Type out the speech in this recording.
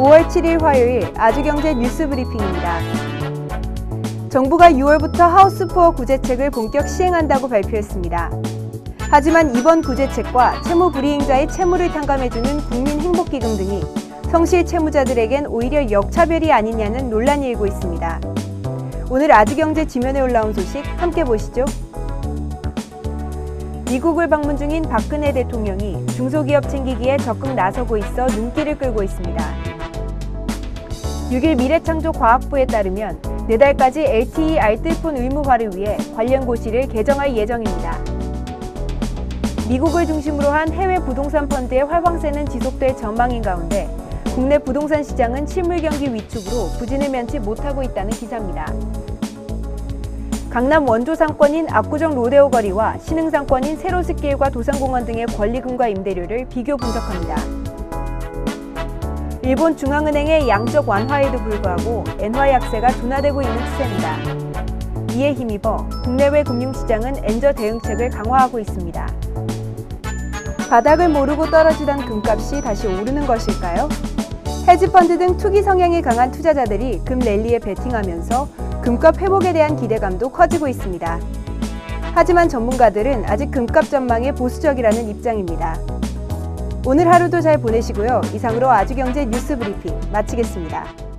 5월 7일 화요일 아주경제 뉴스 브리핑입니다. 정부가 6월부터 하우스푸어 구제책을 본격 시행한다고 발표했습니다. 하지만 이번 구제책과 채무 불이행자의 채무를 탕감해주는 국민행복기금 등이 성실 채무자들에겐 오히려 역차별이 아니냐는 논란이 일고 있습니다. 오늘 아주경제 지면에 올라온 소식 함께 보시죠. 미국을 방문 중인 박근혜 대통령이 중소기업 챙기기에 적극 나서고 있어 눈길을 끌고 있습니다. 6일 미래창조과학부에 따르면 내달까지 LTE 알뜰폰 의무화를 위해 관련 고시를 개정할 예정입니다. 미국을 중심으로 한 해외 부동산 펀드의 활황세는 지속될 전망인 가운데 국내 부동산 시장은 실물 경기 위축으로 부진을 면치 못하고 있다는 기사입니다. 강남 원조 상권인 압구정 로데오 거리와 신흥 상권인 세로스길과 도산공원 등의 권리금과 임대료를 비교 분석합니다. 일본 중앙은행의 양적 완화에도 불구하고 엔화 약세가 둔화되고 있는 추세입니다. 이에 힘입어 국내외 금융시장은 엔저 대응책을 강화하고 있습니다. 바닥을 모르고 떨어지던 금값이 다시 오르는 것일까요? 헤지펀드 등 투기 성향이 강한 투자자들이 금 랠리에 베팅하면서 금값 회복에 대한 기대감도 커지고 있습니다. 하지만 전문가들은 아직 금값 전망에 보수적이라는 입장입니다. 오늘 하루도 잘 보내시고요. 이상으로 아주경제 뉴스 브리핑 마치겠습니다.